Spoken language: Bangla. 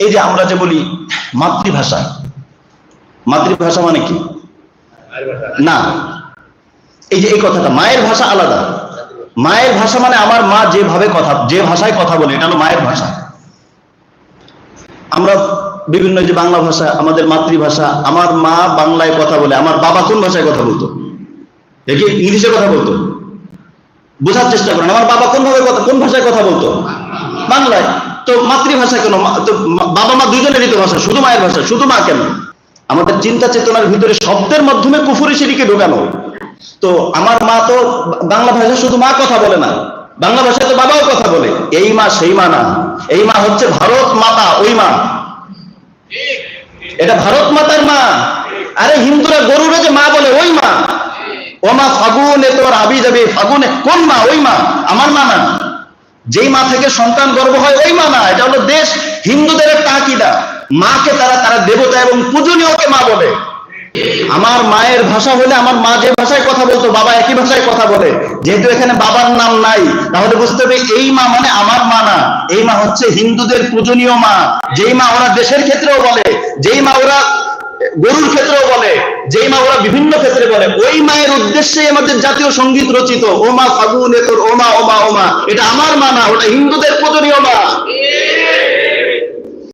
এই যে আমরা যে বলি মাতৃভাষা মাতৃভাষা মানে কি? না, এই যে এই কথাটা, মায়ের ভাষা আলাদা। মায়ের ভাষা মানে আমার মা যেভাবে কথা, যে ভাষায় কথা বলে, এটা হলো মায়ের ভাষা। আমরা বিভিন্ন যে বাংলা ভাষা, আমাদের মাতৃভাষা, আমার মা বাংলায় কথা বলে, আমার বাবা কোন ভাষায় কথা বলতো? দেখি ইংলিশে কথা বলতো? বোঝার চেষ্টা করেন, আমার বাবা কোন ভাবে কথা, কোন ভাষায় কথা বলতো? বাংলায়। তো মাতৃভাষা কেন? বাবা মা দুজনেরই তো ভাষা শুধু মায়ের ভাষা, শুধু মা কেন? আমাদের চিন্তা চেতনার ভিতরে শব্দের মাধ্যমে কুফুরি সিঁড়িকে ঢোকানো তো আমার মা তো বাংলা ভাষা শুধু মা কথা বলে না, বাংলা ভাষায় তো বাবাও কথা বলে। এই মা, সেই মা না। এই মা হচ্ছে ভারত মাতা, ওই মা। এটা ভারত মাতার মা। আরে হিন্দুরা গরুরে যে মা বলে, ওই মা। ও মা ফাগুনে তোর আবি যাবে, ফাগুনে কোন মা? ওই মা। আমার মা না। যেই মা থেকে সন্তান গর্ব হয়, ওই মা না, এটা হলো দেশ হিন্দুদের একটা মাকে তারা তারা দেবতা এবং পূজনীয়কে মা বলে। আমার মায়ের ভাষা হলে আমার মা যে ভাষায় কথা বলতো, বাবা একই ভাষায় কথা বলে। যেহেতু এখানে বাবার নাম নাই, তাহলে বুঝতে হবে এই মা মানে আমার মা না। এই মা হচ্ছে হিন্দুদের পূজনীয় মা। যেই মা ওরা দেশের ক্ষেত্রেও বলে, যেই মা ওরা গরুর ক্ষেত্রেও বলে, যেই মা ওরা বিভিন্ন ক্ষেত্রে বলে, ওই মায়ের উদ্দেশ্যে আমাদের জাতীয় সংগীত রচিত, ওমা ফাগুনে তোর ওমা মা ও মা ও মা এটা আমার মা না, ওটা হিন্দুদের